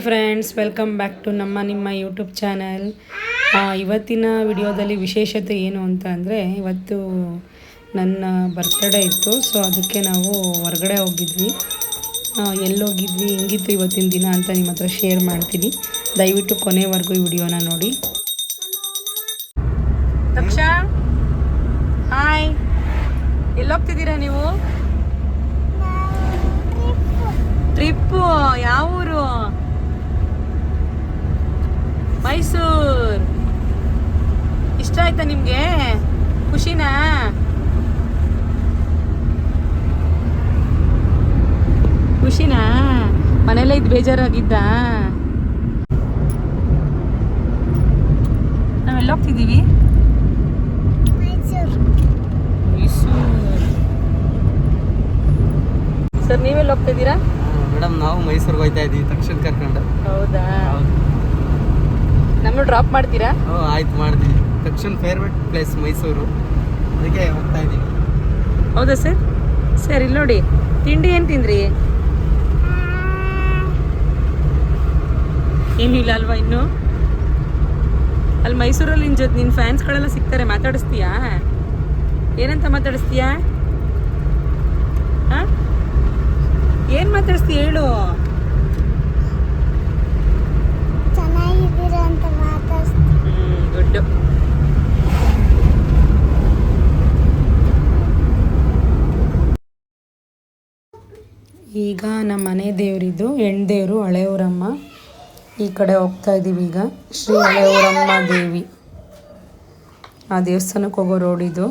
Hi friends welcome back to ನಮ್ಮ ನಿಮ್ಮ YouTube channel ಇವತ್ತಿನ ವಿಡಿಯೋದಲ್ಲಿ ವಿಶೇಷತೆ ಏನು ಅಂತ ಅಂದರೆ ಇವತ್ತು ನನ್ನ ಬರ್ತ್ಡೇ ಇತ್ತು ಸೊ ಅದಕ್ಕೆ ನಾವು ಹೊರಗಡೆ ಹೋಗಿದ್ವಿ. ಎಲ್ಲೋಗಿದ್ವಿ ಹೆಂಗಿತ್ತು ಇವತ್ತಿನ ದಿನ ಅಂತ ನಿಮ್ಮ ಹತ್ರ ಶೇರ್ ಮಾಡ್ತೀನಿ. ದಯವಿಟ್ಟು ಕೊನೆವರೆಗೂ ಈ ವಿಡಿಯೋನ ನೋಡಿ. ಹಾಯ್ ಎಲ್ಲೋಗ್ತಿದ್ದೀರಾ ನೀವು? ಟ್ರಿಪ್ಪು ಯಾವ ಊರು? ಮೈಸೂರ್. ಇಷ್ಟ ಆಯ್ತಾ ನಿಮ್ಗೆ? ಖುಷಿನಾ? ಖುಷಿನಾ? ಮನೆಯಲ್ಲೇ ಇದ್ದು ಬೇಜಾರಾಗಿದ್ದ? ನಾವೆಲ್ಲ ಹೋಗ್ತಿದ್ದೀವಿ ಸರ್ ನೀವೆಲ್ಲ ಹೋಗ್ತಿದ್ದೀರಾ ಮೇಡಮ್ ನಾವು ಮೈಸೂರಿಗೆ ಹೋಯ್ತಾ ಇದ್ದೀವಿ ತಕ್ಷಣ ಕರ್ಕೊಂಡು ಹೌದಾ. ನಮ್ಮನ್ನು ಡ್ರಾಪ್ ಮಾಡ್ತೀರಾ? ಹ್ಞೂ ಆಯ್ತು ಮಾಡ್ತೀನಿ. ತಕ್ಷಣ ಫೇವ್ರೆಟ್ ಪ್ಲೇಸ್ ಮೈಸೂರು. ಅದಕ್ಕೆ ಹೋಗ್ತಾ ಇದ್ದೀನಿ. ಹೌದಾ ಸರ್? ಸರ್ ಇಲ್ಲಿ ನೋಡಿ. ತಿಂಡಿ ಏನು ತಿಂದ್ರಿ? ಏನಿಲ್ಲ ಅಲ್ವಾ ಇನ್ನು? ಅಲ್ಲಿ ಮೈಸೂರಲ್ಲಿ ನಿನ್ನ ಜೊತೆ ನಿನ್ನ ಫ್ಯಾನ್ಸ್ಗಳೆಲ್ಲ ಸಿಗ್ತಾರೆ ಮಾತಾಡಿಸ್ತೀಯಾ? ಏನಂತ ಮಾತಾಡಿಸ್ತೀಯಾ? ಹಾಂ? ಏನು ಮಾತಾಡಿಸ್ತೀಯ ಹೇಳು ಚೆನ್ನಾಗಿದ್ದೀರಾ ಅಂತ ಮಾತಾಡ್ಸ್ತೀನಿ ಹ್ಞೂ ಗುಡ್ಡು ಈಗ ನಮ್ಮ ಮನೆ ದೇವರಿದು ಹೆಣ್ದೇವರು ಹಳೆಯವರಮ್ಮ ಈ ಕಡೆ ಹೋಗ್ತಾ ಇದ್ದೀವಿ ಈಗ. ಶ್ರೀ ಹಳೆಯವರಮ್ಮ ದೇವಿ. ಆ ದೇವಸ್ಥಾನಕ್ಕೆ ಹೋಗೋ ರೋಡ್ ಇದು.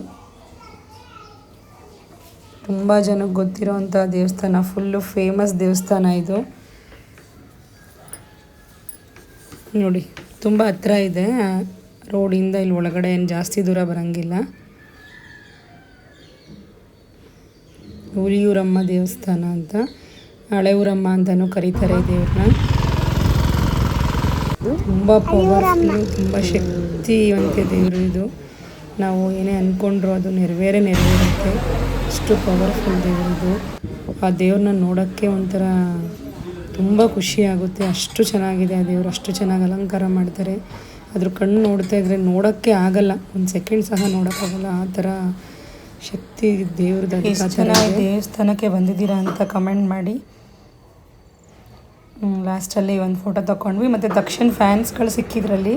ತುಂಬ ಜನಕ್ಕೆ ಗೊತ್ತಿರೋವಂಥ ದೇವಸ್ಥಾನ ಫುಲ್ಲು ಫೇಮಸ್ ದೇವಸ್ಥಾನ ಇದು. ನೋಡಿ, ತುಂಬ ಹತ್ರ ಇದೆ. ರೋಡಿಂದ ಇಲ್ಲಿ ಒಳಗಡೆ ಏನು ಜಾಸ್ತಿ ದೂರ ಬರೋಂಗಿಲ್ಲ. ಹುಲಿಯೂರಮ್ಮ ದೇವಸ್ಥಾನ ಅಂತ. ಹಳೆ ಊರಮ್ಮ ಅಂತಲೂ ಕರೀತಾರೆ ದೇವ್ರನ್ನ. ತುಂಬ ಪವರ್ಫುಲ್ಲು ತುಂಬ ಶಕ್ತಿವಂತ ದೇವರು ಇದು. ನಾವು ಏನೇ ಅಂದ್ಕೊಂಡ್ರು ಅದು ನೆರವೇರೇ ನೆರವೇರುತ್ತೆ ಅಷ್ಟು ಪವರ್ಫುಲ್ ದೇವರು ಇದು. ಆ ದೇವ್ರನ್ನ ನೋಡೋಕ್ಕೆ ಒಂಥರ ತುಂಬ ಖುಷಿ ಆಗುತ್ತೆ. ಅಷ್ಟು ಚೆನ್ನಾಗಿದೆ ಆ ದೇವರು, ಅಷ್ಟು ಚೆನ್ನಾಗಿ ಅಲಂಕಾರ ಮಾಡ್ತಾರೆ. ಅದ್ರ ಕಣ್ಣು ನೋಡ್ತಾ ಇದ್ರೆ ನೋಡೋಕ್ಕೆ ಆಗಲ್ಲ. ಒಂದು ಸೆಕೆಂಡ್ ಸಹ ನೋಡೋಕ್ಕಾಗಲ್ಲ. ಆ ಥರ ಶಕ್ತಿ ದೇವ್ರದ್ದು ದೇವಸ್ಥಾನಕ್ಕೆ ಬಂದಿದ್ದೀರಾ ಅಂತ ಕಮೆಂಟ್ ಮಾಡಿ. ಲಾಸ್ಟಲ್ಲಿ ಒಂದು ಫೋಟೋ ತಗೊಂಡ್ವಿ ಮತ್ತು ದಕ್ಷಿಣ ಫ್ಯಾನ್ಸ್ಗಳು ಸಿಕ್ಕಿದ್ರಲ್ಲಿ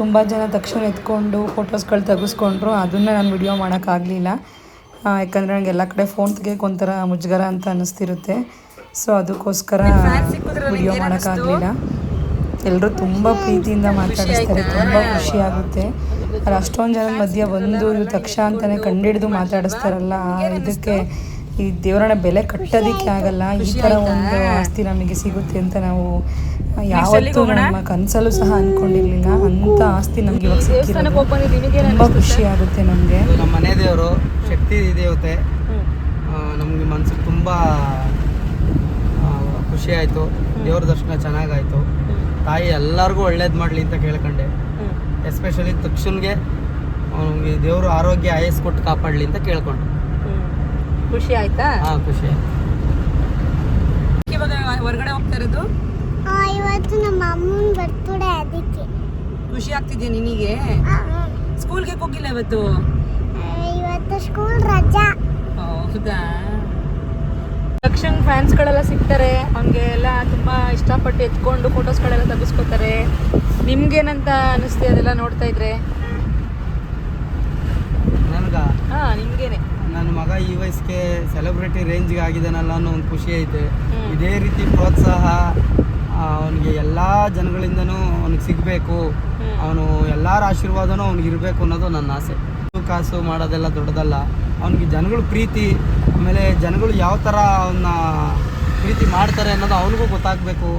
ತುಂಬ ಜನ ದಕ್ಷಿಣ ಎತ್ಕೊಂಡು ಫೋಟೋಸ್ಗಳು ತೆಗೆಸ್ಕೊಂಡ್ರು. ಅದನ್ನು ನಾನು ವಿಡಿಯೋ ಮಾಡೋಕ್ಕಾಗಲಿಲ್ಲ ಯಾಕಂದರೆ ನನಗೆ ಎಲ್ಲ ಕಡೆ ಫೋನ್ ತೆಗಿಯೋಕೆ ಒಂಥರ ಮುಜುಗರ ಅಂತ ಅನ್ನಿಸ್ತಿರುತ್ತೆ ಸೊ ಅದಕ್ಕೋಸ್ಕರ ವಿಡಿಯೋ ಮಾಡೋಕ್ಕಾಗಲಿಲ್ಲ ಎಲ್ಲರೂ ತುಂಬ ಪ್ರೀತಿಯಿಂದ ಮಾತಾಡಿಸ್ತಾರೆ. ತುಂಬ ಖುಷಿ ಆಗುತ್ತೆ. ಅಲ್ಲಿ ಅಷ್ಟೊಂದು ಜನ ಮಧ್ಯೆ ಬಂದು ಇವ್ರು ತಕ್ಷ ಅಂತಲೇ ಕಂಡಿಡಿದು ಮಾತಾಡಿಸ್ತಾರಲ್ಲ ಇದಕ್ಕೆ ಈ ದೇವರನ್ನ ಬೆಲೆ ಕಟ್ಟೋದಕ್ಕೆ ಆಗಲ್ಲ ಈ ಥರ ಒಂದು ಆಸ್ತಿ ನಮಗೆ ಸಿಗುತ್ತೆ ಅಂತ ನಾವು ಯಾವತ್ತೂ ನಮ್ಮ ಕನಸಲ್ಲೂ ಸಹ ಅಂದ್ಕೊಂಡಿರ್ಲಿಲ್ಲ ಅಂಥ ಆಸ್ತಿ ನಮ್ಗೆ ಇವಾಗ ಸಿಕ್ಕಿರೋದು. ತುಂಬ ಖುಷಿ ಆಗುತ್ತೆ ನಮಗೆ. ನಮ್ಮ ಮನೆ ದೇವರು ಶಕ್ತಿ ದೇವತೆ. ನಮಗೆ ಮನ್ಸಿಗೆ ತುಂಬ ಖುಷಿ ಆಯ್ತು. ದೇವ್ರ ದರ್ಶನ ಚೆನ್ನಾಗಾಯ್ತು. ತಾಯಿ ಎಲ್ಲರಿಗೂ ಒಳ್ಳೇದು ಮಾಡಲಿ ಅಂತ ಕೇಳ್ಕೊಂಡೆ. ಎಸ್ಪೆಷಲಿ ತಕ್ಷಣಗೆ ಅವನಿಗೆ ದೇವರು ಆರೋಗ್ಯ ಆಯಸ್ ಕೊಟ್ಟು ಕಾಪಾಡಲಿ ಅಂತ ಕೇಳ್ಕೊಂಡು ಖುಷಿ ಆಯ್ತಾ? ಹಾ ಖುಷಿ ಆಯ್ತು. ಇವಾಗ ಹೊರಗಡೆ ಹೋಗ್ತಾ ಇರೋದು? ಆ, ಇವತ್ತು ನಮ್ಮ ಅಮ್ಮನ ಬರ್ತಡೆ ಅದಕ್ಕೆ. ಖುಷಿ ಆಗ್ತಿದ್ಯಾ ನಿನಗೆ? ಆ, ಸ್ಕೂಲ್ಗೆ ಹೋಗಿಲ್ಲ ಇವತ್ತು? ಆ, ಇವತ್ತು ಸ್ಕೂಲ್ ರಜಾ ಹೌದಾ ತಕ್ಷಣ ಫ್ಯಾನ್ಸ್ಗಳೆಲ್ಲ ಸಿಗ್ತಾರೆ ಅವ್ನಿಗೆ ಎಲ್ಲ ತುಂಬ ಇಷ್ಟಪಟ್ಟು ಎತ್ಕೊಂಡು ಫೋಟೋಸ್ಗಳೆಲ್ಲ ತೆಗೆಸ್ಕೊತಾರೆ ನಿಮ್ಗೇನಂತ ಅನಿಸ್ತಿ ಅದೆಲ್ಲ ನೋಡ್ತಾ ಇದ್ರೆ? ನನಗೆ? ಹಾಂ ನಿಮ್ಗೇನೆ. ನನ್ನ ಮಗ ಈ ವಯಸ್ಸಿಗೆ ಸೆಲೆಬ್ರಿಟಿ ರೇಂಜ್ಗೆ ಆಗಿದ್ದಾನಲ್ಲ ಅನ್ನೋ ಒಂದು ಖುಷಿ ಐತೆ. ಇದೇ ರೀತಿ ಪ್ರೋತ್ಸಾಹ ಅವನಿಗೆ ಎಲ್ಲ ಜನಗಳಿಂದನೂ ಅವನಿಗೆ ಸಿಗಬೇಕು. ಅವನು ಎಲ್ಲರ ಆಶೀರ್ವಾದನೂ ಅವನಿಗೆ ಇರಬೇಕು ಅನ್ನೋದು ನನ್ನ ಆಸೆ. ದುಡ್ಡು ಕಾಸು ಮಾಡೋದೆಲ್ಲ ದೊಡ್ಡದಲ್ಲ. ಅವನಿಗೆ ಜನಗಳ ಪ್ರೀತಿ ಆಮೇಲೆ ಜನಗಳು ಯಾವ ಥರ ಅವನ್ನ ಪ್ರೀತಿ ಮಾಡ್ತಾರೆ ಅನ್ನೋದು ಅವನಿಗೂ ಗೊತ್ತಾಗಬೇಕು.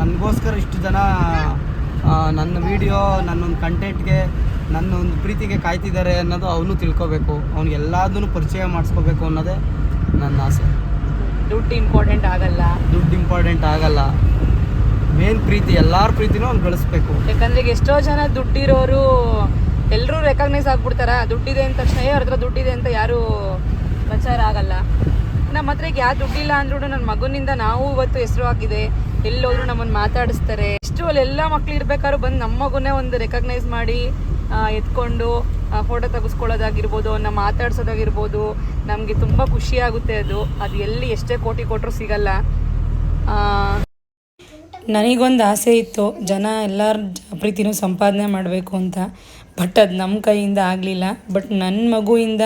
ನನಗೋಸ್ಕರ ಇಷ್ಟು ಜನ ನನ್ನ ವಿಡಿಯೋ ನನ್ನೊಂದು ಕಂಟೆಂಟ್ಗೆ ನನ್ನ ಒಂದು ಪ್ರೀತಿಗೆ ಕಾಯ್ತಿದ್ದಾರೆ ಅನ್ನೋದು ಅವನು ತಿಳ್ಕೊಬೇಕು. ಅವ್ನಿಗೆ ಎಲ್ಲದನ್ನು ಪರಿಚಯ ಮಾಡಿಸ್ಕೋಬೇಕು ಅನ್ನೋದೇ ನನ್ನ ಆಸೆ. ದುಡ್ಡು ಇಂಪಾರ್ಟೆಂಟ್ ಆಗಲ್ಲ. ದುಡ್ಡು ಇಂಪಾರ್ಟೆಂಟ್ ಆಗಲ್ಲ. ಮೇನ್ ಪ್ರೀತಿ ಎಲ್ಲರ ಪ್ರೀತಿನೂ ಅವ್ನು ಬೆಳೆಸ್ಬೇಕು ಯಾಕಂದ್ರೆ ಎಷ್ಟೋ ಜನ ದುಡ್ಡಿರೋರು ಎಲ್ಲರೂ ರೆಕಗ್ನೈಸ್ ಆಗ್ಬಿಡ್ತಾರ? ದುಡ್ಡಿದೆ ಅಂತ ತಕ್ಷಣ ಅವ್ರ ಹತ್ರ ದುಡ್ಡಿದೆ ಅಂತ ಯಾರು ಪ್ರಚಾರ ಆಗಲ್ಲ. ನಮ್ಮ ಹತ್ರ ಈಗ ಯಾವ ದುಡ್ಡಿಲ್ಲ ಅಂದ್ರೂ ನನ್ನ ಮಗನಿಂದ ನಾವು ಇವತ್ತು ಹೆಸರು ಆಗಿದೆ ಎಲ್ಲೋದ್ರು ನಮ್ಮನ್ನು ಮಾತಾಡಿಸ್ತಾರೆ. ಎಷ್ಟು ಅಲ್ಲೆಲ್ಲ ಮಕ್ಳು ಇರ್ಬೇಕಾದ್ರು ಬಂದು ನಮ್ಮ ಮಗುನೇ ಒಂದು ರೆಕಗ್ನೈಸ್ ಮಾಡಿ ಎತ್ಕೊಂಡು ಫೋಟೋ ತೆಗೆಸ್ಕೊಳ್ಳೋದಾಗಿರ್ಬೋದು ಅವನ್ನ ಮಾತಾಡ್ಸೋದಾಗಿರ್ಬೋದು. ನಮಗೆ ತುಂಬ ಖುಷಿ ಆಗುತ್ತೆ ಅದು. ಅದು ಎಲ್ಲಿ ಎಷ್ಟೇ ಕೋಟಿ ಕೊಟ್ಟರು ಸಿಗಲ್ಲ. ನನಗೊಂದು ಆಸೆ ಇತ್ತು, ಜನ ಎಲ್ಲರ ಪ್ರೀತಿನೂ ಸಂಪಾದನೆ ಮಾಡಬೇಕು ಅಂತ. ಬಟ್ ಅದು ನಮ್ಮ ಕೈಯಿಂದ ಆಗಲಿಲ್ಲ. ಬಟ್ ನನ್ನ ಮಗುವಿಂದ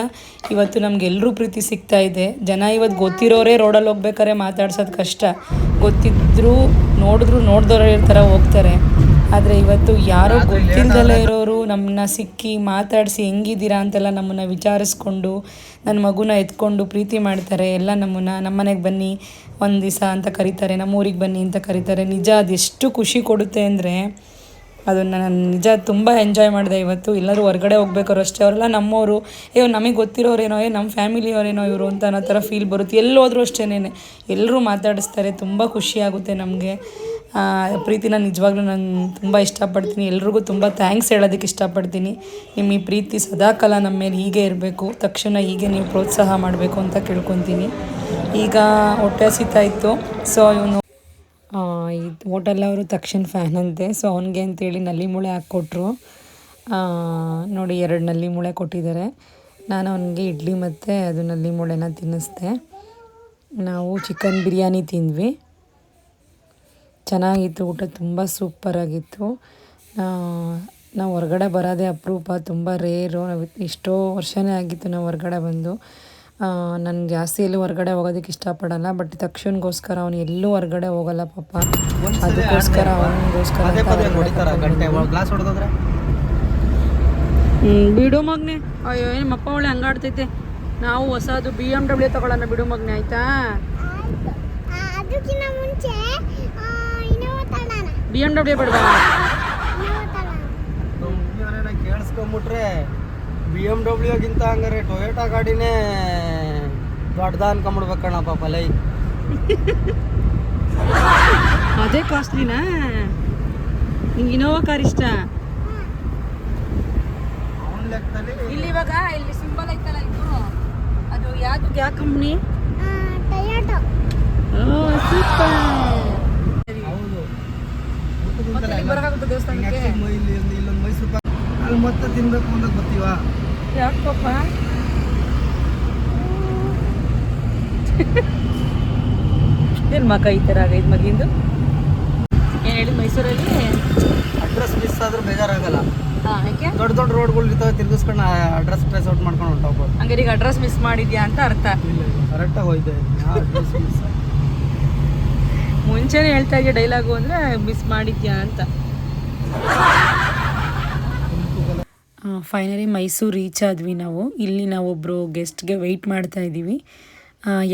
ಇವತ್ತು ನಮಗೆಲ್ಲರೂ ಪ್ರೀತಿ ಸಿಗ್ತಾ ಇದೆ. ಜನ ಇವತ್ತು ಗೊತ್ತಿರೋರೇ ರೋಡಲ್ಲಿ ಹೋಗ್ಬೇಕಾದ್ರೆ ಮಾತಾಡ್ಸೋದು ಕಷ್ಟ. ಗೊತ್ತಿದ್ದರೂ ನೋಡಿದ್ರು ನೋಡಿದವರು ಥರ ಹೋಗ್ತಾರೆ. ಆದರೆ ಇವತ್ತು ಯಾರೋ ಗೊತ್ತಿಲ್ಲದಲ್ಲೇ ಇರೋರು ನಮ್ಮನ್ನ ಸಿಕ್ಕಿ ಮಾತಾಡಿಸಿ ಹೆಂಗಿದ್ದೀರಾ ಅಂತೆಲ್ಲ ನಮ್ಮನ್ನು ವಿಚಾರಿಸ್ಕೊಂಡು ನನ್ನ ಮಗುನ ಎತ್ಕೊಂಡು ಪ್ರೀತಿ ಮಾಡ್ತಾರೆ. ಎಲ್ಲ ನಮ್ಮನ್ನ ನಮ್ಮನೆಗೆ ಬನ್ನಿ ಒಂದು ದಿವಸ ಅಂತ ಕರೀತಾರೆ ನಮ್ಮ ಊರಿಗೆ ಬನ್ನಿ ಅಂತ ಕರೀತಾರೆ. ನಿಜ ಅದೆಷ್ಟು ಖುಷಿ ಕೊಡುತ್ತೆ ಅಂದರೆ ಅದನ್ನು ನಾನು ನಿಜ ತುಂಬ ಎಂಜಾಯ್ ಮಾಡಿದೆ ಇವತ್ತು. ಎಲ್ಲರೂ ಹೊರಗಡೆ ಹೋಗ್ಬೇಕಾದ್ರು ಅಷ್ಟೇ. ಅವರೆಲ್ಲ ನಮ್ಮವರು ಏ ನಮಗೆ ಗೊತ್ತಿರೋರೇನೋ ಏ ನಮ್ಮ ಫ್ಯಾಮಿಲಿಯವರೇನೋ ಇವರು ಅಂತ ಅನ್ನೋ ಥರ ಫೀಲ್ ಬರುತ್ತೆ. ಎಲ್ಲೋದ್ರೂ ಅಷ್ಟೇನೆ. ಎಲ್ಲರೂ ಮಾತಾಡಿಸ್ತಾರೆ. ತುಂಬ ಖುಷಿಯಾಗುತ್ತೆ ನಮಗೆ. ಪ್ರೀತಿನ ನಿಜವಾಗ್ಲೂ ನಾನು ತುಂಬ ಇಷ್ಟಪಡ್ತೀನಿ. ಎಲ್ರಿಗೂ ತುಂಬ ಥ್ಯಾಂಕ್ಸ್ ಹೇಳೋದಕ್ಕೆ ಇಷ್ಟಪಡ್ತೀನಿ. ನಿಮ್ಮ ಈ ಪ್ರೀತಿ ಸದಾಕಾಲ ನಮ್ಮ ಮೇಲೆ ಹೀಗೆ ಇರಬೇಕು. ತಕ್ಷಣ ಹೀಗೆ ನೀವು ಪ್ರೋತ್ಸಾಹ ಮಾಡಬೇಕು ಅಂತ ಕೇಳ್ಕೊತೀನಿ. ಈಗ ಹೊಟ್ಟೆ ಹಸಿತಾ ಇತ್ತು. ಸೊ ಇವನು ಇದು ಹೋಟೆಲವರು ತಕ್ಷಣ ಫ್ಯಾನ್ ಅಂತೆ ಸೊ ಅವನಿಗೆ ಅಂತೇಳಿ ನಲ್ಲಿ ಮೂಳೆ ಹಾಕ್ಕೊಟ್ರು. ನೋಡಿ ಎರಡು ನಲ್ಲಿ ಮೂಳೆ ಕೊಟ್ಟಿದ್ದಾರೆ. ನಾನು ಅವನಿಗೆ ಇಡ್ಲಿ ಮತ್ತು ಅದು ನಲ್ಲಿ ಮೂಳೆನ ತಿನ್ನಿಸ್ದೆ. ನಾವು ಚಿಕನ್ ಬಿರಿಯಾನಿ ತಿಂದ್ವಿ. ಚೆನ್ನಾಗಿತ್ತು ಊಟ, ತುಂಬ ಸೂಪರಾಗಿತ್ತು ನಾವು ಹೊರಗಡೆ ಬರೋದೇ ಅಪರೂಪ, ತುಂಬ ರೇರು ನಾವು ಎಷ್ಟೋ ವರ್ಷನೇ ಆಗಿತ್ತು ನಾವು ಹೊರಗಡೆ ಬಂದು. ನಾನು ಜಾಸ್ತಿ ಎಲ್ಲೂ ಹೊರಗಡೆ ಹೋಗೋದಕ್ಕೆ ಇಷ್ಟಪಡಲ್ಲ ಬಟ್ ತಕ್ಷಣಗೋಸ್ಕರ ಅವನು ಎಲ್ಲೂ ಹೊರಗಡೆ ಹೋಗಲ್ಲ ಪಾಪ. ಅದಕ್ಕೋಸ್ಕರ ಅವನಿಗೋಸ್ಕರ ಬಿಡು ಮಗ್ನೆ. ಅಯ್ಯೋ ಏನು ಮಪ್ಪ ಒಳ್ಳೆ ಹಂಗಾಡ್ತೈತೆ. ನಾವು ಹೊಸದು ಬಿ ಎಂ ಡಬ್ಲ್ಯೂ ತಗೊಳ್ಳೋಣ ಬಿಡು ಮಗ್ನೆ ಆಯ್ತಾ? ಬಿ ಎಂ ಡಬ್ಲ್ಯೂ ಬಿಡ್ಬೇಡ ಕೇಳಿಸ್ಕೊಂಬಿಟ್ರೆ ಬಿ ಎಂ ಡಬ್ಲ್ಯೂಗಿಂತ ಹಂಗಾರೆ ಟೊಯೋಟಾ ಗಾಡಿನೇ ದೊಡ್ಡದ ಅನ್ಕೊಂಬಿಡ್ಬೇಕಣ್ಣ ಪಾಪ ಲೈ. ಅದೇ ಕಾಸ್ಟ್ಲಿನಾ? ನಿಂಗೆ ಇನೋವಾ ಕಾರ್ ಇಷ್ಟ? ಇಲ್ಲಿ ಇವಾಗ ಇಲ್ಲಿ ಸಿಂಬಲ್ ಐತಲ್ಲ ಇದು? ಅದು ಯಾವ್ದು? ಯಾವ ಕಂಪ್ನಿ ದೇವಸ್ಥಾನಕ್ಕೆ? ಇಲ್ಲಿ ಒಂದು ಇಲ್ಲೊಂದು ಮೈಸೂರು ಅಲ್ಲಿ ಮತ್ತೆ ತಿನ್ಬೇಕು ಅನ್ನೋದು ಬರ್ತೀವಾ ಯಾಕೆ ಪಾಪ ಏನು ಮಗ ಈ ಥರ ಇದ್ ಮಗಿಂದು ಏನು ಹೇಳಿ ಮೈಸೂರಲ್ಲಿ? ಅಡ್ರೆಸ್ ಮಿಸ್ ಆದ್ರೂ ಬೇಜಾರಾಗಲ್ಲ. ಹಾಂ ಯಾಕೆ? ದೊಡ್ಡ ದೊಡ್ಡ ರೋಡ್ಗಳು ಇರ್ತಾವೆ ತಿರ್ಗಿಸ್ಕೊಂಡು ಅಡ್ರೆಸ್ ಟ್ರೇಸ್ ಔಟ್ ಮಾಡ್ಕೊಂಡು ಹೊಂಟೋಗ್ಬೋದು ಹಂಗಾರೆ ಈಗ ಅಡ್ರೆಸ್ ಮಿಸ್ ಮಾಡಿದ್ಯಾ ಅಂತ ಅರ್ಥ. ಇಲ್ಲ ಕರೆಕ್ಟಾಗಿ ಹೋಯ್ತೆ. ಅಡ್ರೆಸ್ ಮಿಸ್ ಮುಂಚೆನೇ ಹೇಳ್ತಾ ಇದ್ದೆ ಡೈಲಾಗು ಅಂದರೆ ಮಿಸ್ ಮಾಡಿದ್ಯಾ ಅಂತ. ಫೈನಲಿ ಮೈಸೂರು ರೀಚ್ ಆದ್ವಿ ನಾವು. ಇಲ್ಲಿ ನಾವೊಬ್ಬರು ಗೆಸ್ಟ್ಗೆ ವೆಯ್ಟ್ ಮಾಡ್ತಾ ಇದ್ದೀವಿ.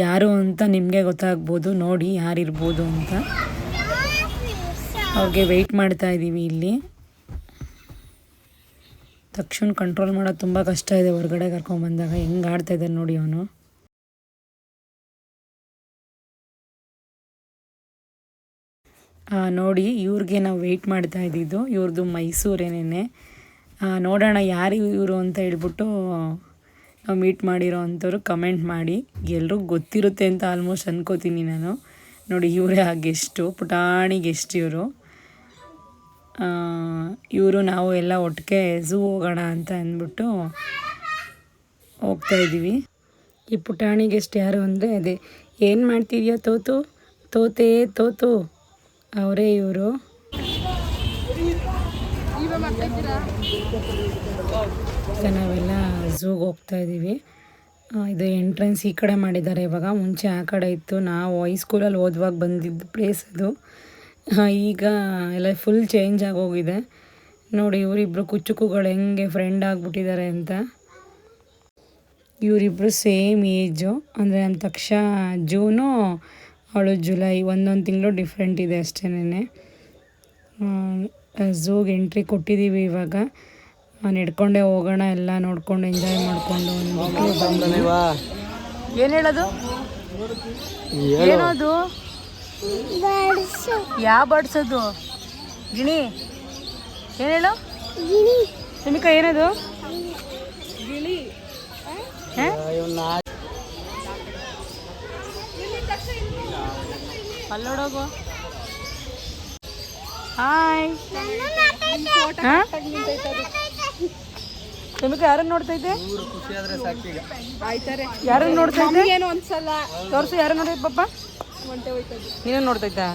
ಯಾರು ಅಂತ ನಿಮಗೆ ಗೊತ್ತಾಗ್ಬೋದು. ನೋಡಿ ಯಾರಿರ್ಬೋದು ಅಂತ. ಅವ್ರಿಗೆ ವೆಯ್ಟ್ ಮಾಡ್ತಾ ಇದ್ದೀವಿ ಇಲ್ಲಿ. ತಕ್ಷಣ ಕಂಟ್ರೋಲ್ ಮಾಡೋದು ತುಂಬ ಕಷ್ಟ ಇದೆ ಹೊರಗಡೆ ಕರ್ಕೊಂಡ್ಬಂದಾಗ ಹೆಂಗೆ ಆಡ್ತಾ ಇದ್ದಾನೆ ನೋಡಿ ಅವನು. ನೋಡಿ ಇವ್ರಿಗೆ ನಾವು ವೆಯ್ಟ್ ಮಾಡ್ತಾ ಇದ್ದಿದ್ದು. ಇವ್ರದ್ದು ಮೈಸೂರೇನೇನೆ. ನೋಡೋಣ ಯಾರು ಇವರು ಅಂತ ಹೇಳ್ಬಿಟ್ಟು ನಾವು ಮೀಟ್ ಮಾಡಿರೋ ಅಂಥವ್ರು ಕಮೆಂಟ್ ಮಾಡಿ. ಎಲ್ರಿಗೂ ಗೊತ್ತಿರುತ್ತೆ ಅಂತ ಆಲ್ಮೋಸ್ಟ್ ಅನ್ಕೋತೀನಿ ನಾನು. ನೋಡಿ, ಇವರೇ ಆ ಗೆಸ್ಟು ಪುಟಾಣಿ ಗೆಸ್ಟ್ ಇವರು. ಇವರು ನಾವು ಎಲ್ಲ ಒಟ್ಟಿಗೆ ಝೂ ಹೋಗೋಣ ಅಂತ ಅಂದ್ಬಿಟ್ಟು ಹೋಗ್ತಾ ಇದ್ದೀವಿ. ಈ ಪುಟಾಣಿ ಗೆಸ್ಟ್ ಯಾರು ಅಂದರೆ ಅದೇ. ಏನು ಮಾಡ್ತಿದ್ಯಾ ತೋತು? ತೋತೆ ತೋತು. ಅವರೇ ಇವರು. ನಾವೆಲ್ಲ ಝೂಗೆ ಹೋಗ್ತಾ ಇದ್ದೀವಿ. ಇದು ಎಂಟ್ರೆನ್ಸ್ ಈ ಕಡೆ ಮಾಡಿದ್ದಾರೆ. ಇವಾಗ ಮುಂಚೆ ಆ ಕಡೆ ಇತ್ತು. ನಾವು ಹೈಸ್ಕೂಲಲ್ಲಿ ಓದುವಾಗ ಬಂದಿದ್ದ ಪ್ಲೇಸ್ ಅದು. ಈಗ ಎಲ್ಲ ಫುಲ್ ಚೇಂಜ್ ಆಗೋಗಿದೆ ನೋಡಿ, ಇವರಿಬ್ರು ಕುಚ್ಚುಕುಗಳು ಹೆಂಗೆ ಫ್ರೆಂಡ್ ಆಗಿಬಿಟ್ಟಿದ್ದಾರೆ ಅಂತ. ಇವರಿಬ್ಬರು ಸೇಮ್ ಏಜು ಅಂದರೆ ನಮ್ಮ ತಕ್ಷ ಜೂನು, ಅವಳು ಜುಲೈ ಒಂದೊಂದು ತಿಂಗಳು ಡಿಫ್ರೆಂಟ್ ಇದೆ ಅಷ್ಟೇನೆ ಝೂಗೆ ಎಂಟ್ರಿ ಕೊಟ್ಟಿದ್ದೀವಿ ಇವಾಗ. ನಾನು ನಡ್ಕೊಂಡೇ ಹೋಗೋಣ ಎಲ್ಲ ನೋಡ್ಕೊಂಡು ಎಂಜಾಯ್ ಮಾಡಿಕೊಂಡು ಏನು ಹೇಳೋದು? ಏನದು? ಯಾವ ಬಡ್ಸೋದು? ಗಿಣಿ ಏನು ಹೇಳು? ಗಿಣಿ ನಿಮಿಕ ಏನದು ಹಾ? ಅಲ್ಲೋಡೋಗು. ಹಾಯ್ ನಿಮಗೆ ಯಾರನ್ನ ನೋಡ್ತೈತೆ ಯಾರನ್ನ ನೋಡ್ತೈತೆ ಏನು ತೋರ್ಸು ಯಾರು ನೋಡೈತೆ ಪಪ್ಪ ನೀನು ನೋಡ್ತೈತಾ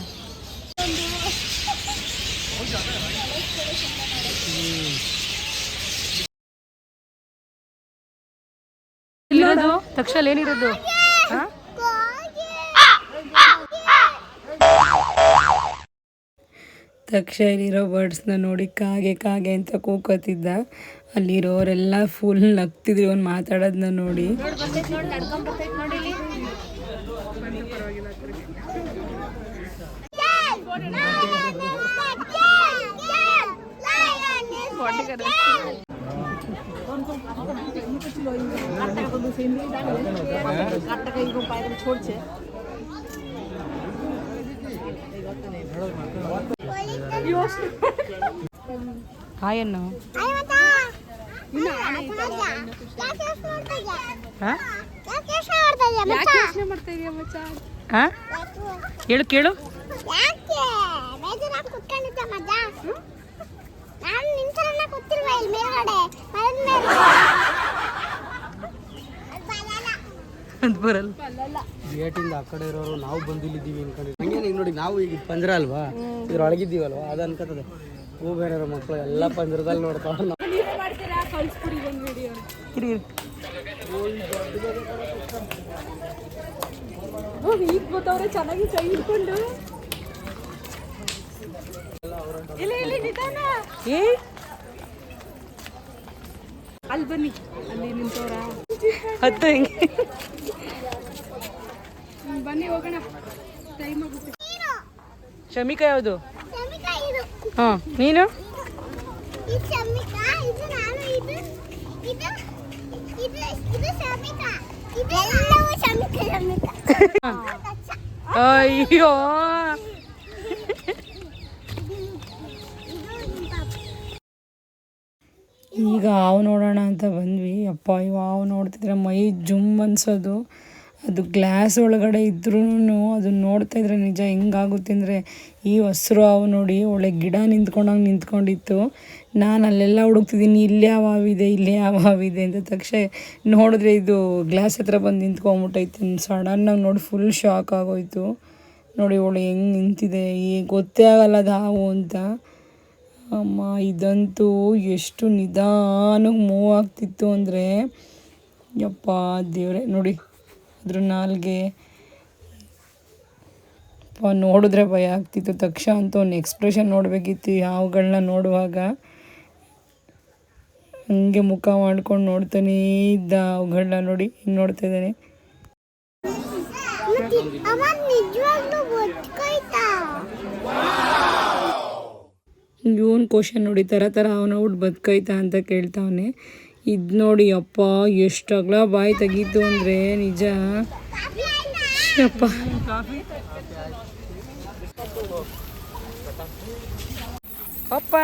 ಇಲ್ಲಿರೋದು ತಕ್ಷಣ ಏನಿರೋದು? ಇಲ್ಲಿರೋ ಬರ್ಡ್ಸ್ನ ನೋಡಿ ಕಾಗೆ ಕಾಗೆ ಅಂತ ಕೂಕೋತಿದ್ದ ಅಲ್ಲಿರೋರೆಲ್ಲ ಫುಲ್ ನಗ್ತಿದ್ರು ಅವ್ನು ಮಾತಾಡೋದನ್ನ ನೋಡಿ. ಹಾಯನ್ನು ಹಾಂ? ಹೇಳು ಕೇಳು. ನಾನು ನಿನ್ ಥರನೇ ಕೂತಿಲ್ವಾ ಇಲ್ಲಿ ಮೇಲ್ಗಡೆ ಮರದ ಮೇಲೆ ಅದ್ ಬರಲ್ಲ. ಅಂತ ಬರಲ್ಲ. ಗೇಟಿಂದ ಆ ಕಡೆ ಇರೋರು ನಾವು ಬಂದಿಲ್ಲಿದ್ದೀವಿ ಅನ್ಕೊಂಡಿದ್ವಿ. ಹಂಗೇನು ಈಗ ನೋಡಿ ನಾವು ಈಗ ಪಂಜರ ಅಲ್ವಾ? ಇದ್ರೊಳಗಿದ್ದೀವಲ್ವಾ? ಅದು ಅನ್ಕೋತದೆ ಹೂ ಬೇರೆ ಇರೋ ಮಕ್ಕಳು ಎಲ್ಲ ಪಂಜರದಲ್ಲಿ ನೋಡ್ತಾವ ನಾವು. ಈಗ ಗೊತ್ತವ್ರೆ ಚೆನ್ನಾಗಿ ಕೈ ಹಿಡ್ಕೊಂಡು. ಇಲ್ಲಿ ಇಲ್ಲಿ ನಿಧಾನ. ಏ? ಅಲ್ಲಿ ಬನ್ನಿ. ಅಲ್ಲಿ ನಿಂತವ್ರ? ಹತ್ತು ಹಿಂಗೆ ಬನ್ನಿ ಹೋಗೋಣ ಟೈಮ್ ಆಗುತ್ತೆ ಶಮಿಕಾ ಯಾವುದು? ಹಾಂ ನೀನು? ಇದು ಶಮಿಕಾ ಇದು ನಾನು ಇದು ಇದು ಇದು ಇದು ಶಮಿಕಾ. ಇದೆಲ್ಲವೂ ಶಮಿಕಾ ಶಮಿಕಾ. ಅಯ್ಯೋ. ಈಗ ಹಾವು ನೋಡೋಣ ಅಂತ ಬಂದ್ವಿ. ಅಪ್ಪ ಇವು ಹಾವು ನೋಡ್ತಿದ್ರೆ ಮೈ ಜುಮ್ ಅನ್ಸೋದು. ಅದು ಗ್ಲಾಸ್ ಒಳಗಡೆ ಇದ್ರೂ ಅದನ್ನ ನೋಡ್ತಾ ಇದ್ರೆ ನಿಜ ಹೆಂಗಾಗುತ್ತೆ ಅಂದರೆ ಈ ಹಸ್ರು ಹಾವು ನೋಡಿ ಒಳ್ಳೆ ಗಿಡ ನಿಂತ್ಕೊಂಡಂಗೆ ನಿಂತ್ಕೊಂಡಿತ್ತು. ನಾನು ಅಲ್ಲೆಲ್ಲ ಹುಡುಕ್ತಿದ್ದೀನಿ, ಇಲ್ಲಿ ಯಾವ ಹಾವಿದೆ ಇಲ್ಲಿ ಯಾವ ಹಾವಿದೆ ಅಂತ ತಕ್ಷಣ ನೋಡಿದ್ರೆ ಇದು ಗ್ಲಾಸ್ ಹತ್ರ ಬಂದು ನಿಂತ್ಕೊಂಬಿಟ್ಟೈತೆ ಸಡನ್ನಾಗಿ ನೋಡಿ ಫುಲ್ ಶಾಕ್ ಆಗೋಯ್ತು. ನೋಡಿ ಒಳ್ಳೆ ಹೆಂಗೆ ನಿಂತಿದೆ ಈ ಗೊತ್ತೇ ಆಗಲ್ಲ ಅದು ಹಾವು ಅಂತ. ಅಮ್ಮ, ಇದಂತೂ ಎಷ್ಟು ನಿಧಾನಕ್ಕೆ ಮೂವ್ ಆಗ್ತಿತ್ತು ಅಂದರೆ ಯಪ್ಪ ದೇವರೇ, ನೋಡಿ. ಅದ್ರ ನಾಲ್ಗೆ ನೋಡಿದ್ರೆ ಭಯ ಆಗ್ತಿತ್ತು. ತಕ್ಷಣ ಅಂತ ಒಂದು ಎಕ್ಸ್ಪ್ರೆಷನ್ ನೋಡಬೇಕಿತ್ತು. ಹಾವುಗಳನ್ನ ನೋಡುವಾಗ ಹಂಗೆ ಮುಖ ಮಾಡ್ಕೊಂಡು ನೋಡ್ತಾನೇ ಇದ್ದ ಅವುಗಳನ್ನ ನೋಡಿ ಹಿಂಗೆ ನೋಡ್ತಾ ಇದ್ದಾನೆ. ಇವನ್ ಕ್ವಶನ್ ನೋಡಿ ಥರ ಥರ ಅವನ ಔಟ್ ಬದುಕೈತಾ ಅಂತ ಕೇಳ್ತಾವನೆ. ಇದು ನೋಡಿ ಅಪ್ಪ, ಎಷ್ಟು ಅಗಲ ಬಾಯಿ ತೆಗೀತು ಅಂದರೆ ನಿಜ. ಅಪ್ಪ ಅಪ್ಪ.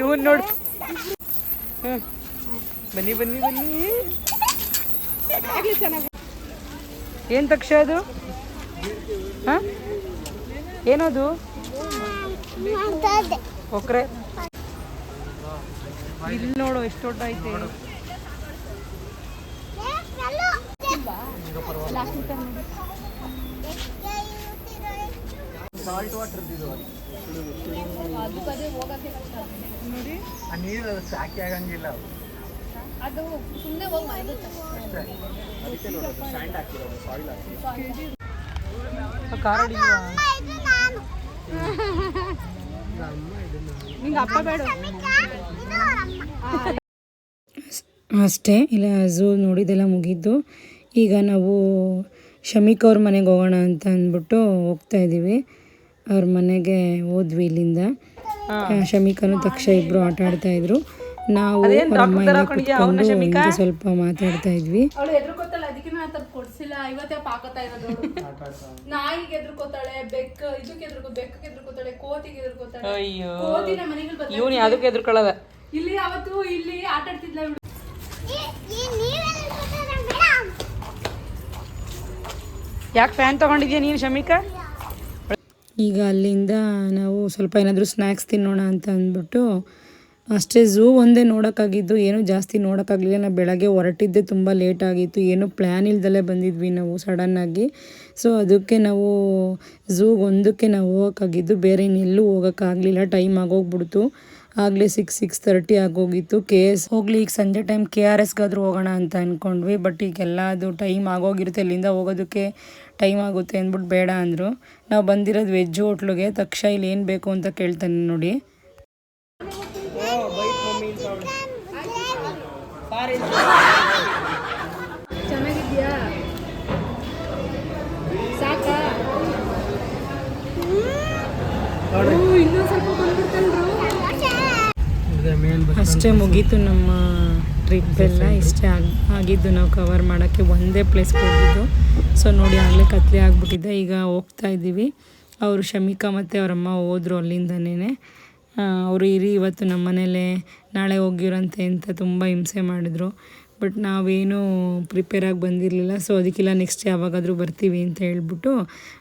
ಇವನ್ ನೋಡು. ಬನ್ನಿ ಬನ್ನಿ ಬನ್ನಿ. ಏನು ತಕ್ಷ ಅದು? ಹಾಂ? ಏನದು? ಒಕ್ರೆ. ಇಲ್ಲಿ ನೋಡು ಎಷ್ಟು ದೊಡ್ಡ ಐತೆ. ಸಾಲ್ಟ್ ವಾಟರ್ ನೋಡಿ. ಆ ನೀರು ಸಾಕಿ ಆಗಂಗಿಲ್ಲ. ಅದು ಸುಮ್ಮನೆ ಹೋಗಿ ಇದು ನಾನು. ನಿಂಗೆ ಅಪ್ಪ ಬೇಡ. ಅಷ್ಟೇ ಇಲ್ಲ ಝೂ ನೋಡಿದೆಲ್ಲ ಮುಗಿದ್ದು ಈಗ ನಾವು ಶಮಿಕ ಅವ್ರ ಮನೆಗೆ ಹೋಗೋಣ ಅಂತ ಅಂದ್ಬಿಟ್ಟು ಹೋಗ್ತಾ ಇದ್ದೀವಿ ಅವ್ರ ಮನೆಗೆ ಹೋದ್ವಿ ಇಲ್ಲಿಂದ. ಶಮಿಕನು ತಕ್ಷ ಇಬ್ರು ಆಟ ಆಡ್ತಾ ಇದ್ರು. ನಾವು ಸ್ವಲ್ಪ ಮಾತಾಡ್ತಾ ಇದ್ವಿ. ಅವಳು ಅದಕ್ಕೆ ನಾನು ತಪ್ಪು ಕೊಡ್ಸಿಲ್ಲ. ಇವತ್ತೇ ಪಾಕೋತಾ ಇರೋದು ಅವ್ಳು. ನಾಯಿಗೆ ಎದ್ರುಕೋತಾಳೆ ಬೆಕ್ಕ ಇದಕ್ಕೆ ಎದ್ರುಕೋ ಬೆಕ್ಕಕ್ಕೆ ಎದ್ರುಕೋತಾಳೆ ಕೋತಿಗೆ ಎದ್ರುಕೋತಾಳೆ ಅಯ್ಯೋ. ಕೋತಿ ನಮ್ಮ ಮನೆಗಳು ಬರ್ತಾಳೆ ಇವನು ಯಾವುದಕ್ಕೆ ಎದ್ರುಕೊಳ್ಳೋದ ಇಲ್ಲಿ ಅವತ್ತು ಇಲ್ಲಿ ಆಟ ಆಡ್ತಿದ್ಲ ಇವಳು. ಯಾಕೆ ಫ್ಯಾನ್ ತಗೊಂಡಿದ್ಯಾ ನೀನು ಶಮಿಕಾ? ಈಗ ಅಲ್ಲಿಂದ ನಾವು ಸ್ವಲ್ಪ ಏನಾದರೂ ಸ್ನ್ಯಾಕ್ಸ್ ತಿನ್ನೋಣ ಅಂತ ಅಂದ್ಬಿಟ್ಟು ಅಷ್ಟೇ ಝೂ ಒಂದೇ ನೋಡೋಕ್ಕಾಗಿದ್ದು ಏನೂ ಜಾಸ್ತಿ ನೋಡೋಕ್ಕಾಗಲಿಲ್ಲ. ನಾವು ಬೆಳಗ್ಗೆ ಹೊರಟಿದ್ದೆ, ತುಂಬ ಲೇಟ್ ಆಗಿತ್ತು. ಏನೂ ಪ್ಲ್ಯಾನ್ ಇಲ್ದಲೇ ಬಂದಿದ್ವಿ ನಾವು ಸಡನ್ನಾಗಿ ಸೊ ಅದಕ್ಕೆ ನಾವು ಝೂಗೆ ಒಂದಕ್ಕೆ ನಾವು ಹೋಗೋಕ್ಕಾಗಿದ್ದು, ಬೇರೆ ಇನ್ನೆಲ್ಲೂ ಹೋಗೋಕ್ಕಾಗಲಿಲ್ಲ. ಟೈಮ್ ಆಗೋಗ್ಬಿಡ್ತು. ಆಗಲೇ ಸಿಕ್ಸ್ ಸಿಕ್ಸ್ ತರ್ಟಿ ಆಗೋಗಿತ್ತು. ಕೆ ಎಸ್ ಹೋಗ್ಲಿ, ಈಗ ಸಂಜೆ ಟೈಮ್ ಕೆ ಆರ್ ಎಸ್ಗಾದರೂ ಹೋಗೋಣ ಅಂತ ಅಂದ್ಕೊಂಡ್ವಿ ಬಟ್ ಈಗೆಲ್ಲ ಅದು ಟೈಮ್ ಆಗೋಗಿರುತ್ತೆ. ಅಲ್ಲಿಂದ ಹೋಗೋದಕ್ಕೆ ಟೈಮ್ ಆಗುತ್ತೆ ಅಂದ್ಬಿಟ್ಟು ಬೇಡ ಅಂದರು. ನಾವು ಬಂದಿರೋದು ವೆಜ್ ಹೋಟ್ಲಿಗೆ ತಕ್ಷ ಇಲ್ಲಿ ಏನು ಬೇಕು ಅಂತ ಕೇಳ್ತಾನೆ ನೋಡಿ. ಚೆನ್ನಾಗಿದ್ಯಾ? ಸಾಕಾ? ಇನ್ನೂ ಸ್ವಲ್ಪ ಬಂದ್ಬಿಡ್ತಲ್ರು. ಅಷ್ಟೇ ಮುಗೀತು ನಮ್ಮ ಟ್ರಿಪ್ ಎಲ್ಲ. ಇಷ್ಟೇ ಆಗಿ ಆಗಿದ್ದು ನಾವು ಕವರ್ ಮಾಡೋಕ್ಕೆ ಒಂದೇ ಪ್ಲೇಸ್ಗೆ ಹೋಗಿದ್ದು. ಸೊ ನೋಡಿ ಆಗಲೇ ಕತ್ಲೆ ಆಗಿಬಿಟ್ಟಿದೆ. ಈಗ ಹೋಗ್ತಾ ಇದ್ದೀವಿ. ಅವರು ಶಮಿಕಾ ಮತ್ತು ಅವರಮ್ಮ ಹೋದರು ಅಲ್ಲಿಂದನೇ ಅವರು ಇರಿ ಇವತ್ತು ನಮ್ಮ ಮನೇಲೆ ನಾಳೆ ಹೋಗಿರಂತೆ ಅಂತ ತುಂಬ ಹಿಂಸೆ ಮಾಡಿದ್ರು. ಬಟ್ ನಾವೇನು ಪ್ರಿಪೇರಾಗಿ ಬಂದಿರಲಿಲ್ಲ. ಸೊ ಅದಕ್ಕೆಲ್ಲ ನೆಕ್ಸ್ಟ್ ಯಾವಾಗಾದರೂ ಬರ್ತೀವಿ ಅಂತ ಹೇಳ್ಬಿಟ್ಟು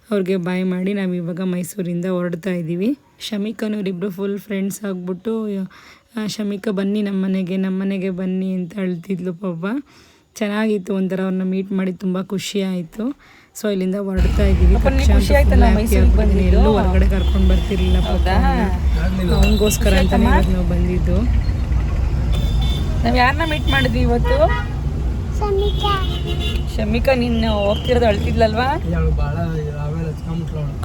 ಅವ್ರಿಗೆ ಬಾಯ್ ಮಾಡಿ ನಾವು ಇವಾಗ ಮೈಸೂರಿಂದ ಹೊರಡ್ತಾ ಇದ್ದೀವಿ. ಶಮಿಕನವರಿಬ್ಬರು ಫುಲ್ ಫ್ರೆಂಡ್ಸ್ ಆಗಿಬಿಟ್ಟು ಶಮಿಕ ಬನ್ನಿ ನಮ್ಮ ಮನೆಗೆ ನಮ್ಮ ಮನೆಗೆ ಬನ್ನಿ ಅಂತ ಹೇಳ್ತಿದ್ಲು ಪಾಪ ಚೆನ್ನಾಗಿತ್ತು ಒಂಥರ ಅವ್ರನ್ನ ಮೀಟ್ ಮಾಡಿ, ತುಂಬ ಖುಷಿ ಆಯಿತು. ಸೊ ಇಲ್ಲಿಂದ ಹೊರಡ್ತಾ ಇದ್ದೀವಿ. ಎಲ್ಲೂ ಹೊರಗಡೆ ಕರ್ಕೊಂಡು ಬರ್ತಿರ್ಲಿಲ್ಲ ಅವನಿಗೋಸ್ಕರ ಅಂತ ಇವತ್ತು ನಾವು ಬಂದಿದ್ದು. ನಾವು ಯಾರನ್ನ ಮೀಟ್ ಮಾಡಿದ್ವಿ ಇವತ್ತು? ಶಮಿಕಾ. ನಿನ್ನ ಹೋಗ್ತಿರೋದು ಅಳ್ತಿದ್ಲಲ್ವಾ?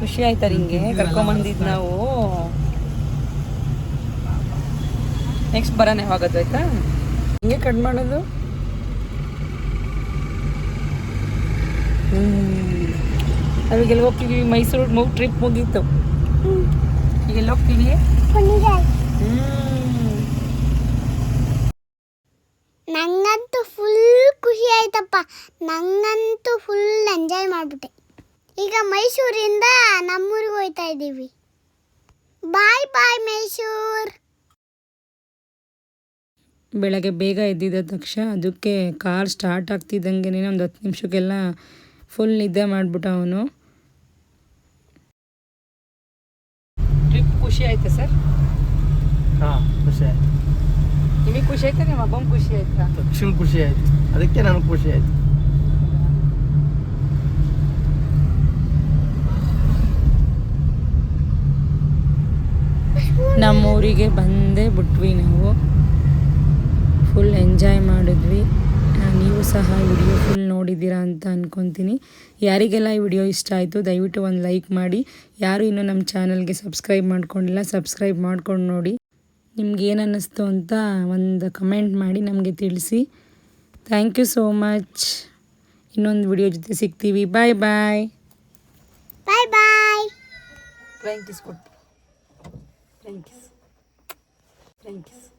ಖುಷಿ ಆಯ್ತಾ ನಿಂಗೆ? ಬಂದಿದ್ ನಾವು? ನೆಕ್ಸ್ಟ್ ಬರೋಣ ಯಾವಾಗದು ಆಯ್ತಾ? ಹಿಂಗೆ ಕಟ್ ಮಾಡೋದು? ನಾವೀಗೆಲ್ಲ ಹೋಗ್ತಿದ್ವಿ ಮೈಸೂರು ಮೂಗ್ ಟ್ರಿಪ್ ಮುಗೀತು. ಈಗೆಲ್ಲ ಹೋಗ್ತೀವಿ. ನಂಗಂತೂ ಫುಲ್ ಖುಷಿ ಆಯ್ತಪ್ಪ. ನಂಗಂತೂ ಫುಲ್ ಎಂಜಾಯ್ ಮಾಡಿಬಿಟ್ಟೆ. ಈಗ ಮೈಸೂರಿಂದ ನಮ್ಮೂರಿಗೆ ಹೋಯ್ತಾ ಇದ್ದೀವಿ. ಬಾಯ್ ಬಾಯ್ ಮೈಸೂರು. ಬೆಳಗ್ಗೆ ಬೇಗ ಎದ್ದಿದ್ದ ತಕ್ಷಣ ಅದಕ್ಕೆ ಕಾರ್ ಸ್ಟಾರ್ಟ್ ಆಗ್ತಿದ್ದಂಗೆ ಒಂದು ಹತ್ತು ನಿಮಿಷಕ್ಕೆಲ್ಲ ಫುಲ್ ನಿದ್ದೆ ಮಾಡಿಬಿಟ್ಟ ಅವನು. ಖುಷಿ ಆಯ್ತಾ ಸರ್? ಹಾಂ ಖುಷಿ ಆಯ್ತು. ನಿಮಗೆ ಖುಷಿ ಆಯ್ತಾ ನಿಮ್ಮ ಅಪ್ಪಂಗೆ ಖುಷಿ ಆಯ್ತಾ? ತಕ್ಷಣ ಖುಷಿ ಆಯ್ತು. ಅದಕ್ಕೆ ನನಗೆ ಖುಷಿ ಆಯ್ತು. ನಮ್ಮ ಊರಿಗೆ ಬಂದೇ ಬಿಟ್ವಿ ನಾವು. ಫುಲ್ ಎಂಜಾಯ್ ಮಾಡಿದ್ವಿ. ನೀವು ಸಹ ವಿಡಿಯೋ ಫುಲ್ ನೋಡಿದ್ದೀರಾ ಅಂತ ಅಂದ್ಕೊತೀನಿ ಯಾರಿಗೆಲ್ಲ ಈ ವಿಡಿಯೋ ಇಷ್ಟ ಆಯಿತು ದಯವಿಟ್ಟು ಒಂದು ಲೈಕ್ ಮಾಡಿ. ಯಾರು ಇನ್ನೂ ನಮ್ಮ ಚಾನಲ್ಗೆ ಸಬ್ಸ್ಕ್ರೈಬ್ ಮಾಡ್ಕೊಂಡಿಲ್ಲ ಸಬ್ಸ್ಕ್ರೈಬ್ ಮಾಡ್ಕೊಂಡು ನೋಡಿ. ನಿಮ್ಗೆ ಏನು ಅನ್ನಿಸ್ತು ಅಂತ ಒಂದು ಕಮೆಂಟ್ ಮಾಡಿ ನಮಗೆ ತಿಳಿಸಿ. ಥ್ಯಾಂಕ್ ಯು ಸೋ ಮಚ್ ಇನ್ನೊಂದು ವಿಡಿಯೋ ಜೊತೆ ಸಿಗ್ತೀವಿ. Bye bye bye bye thank you thank you thank you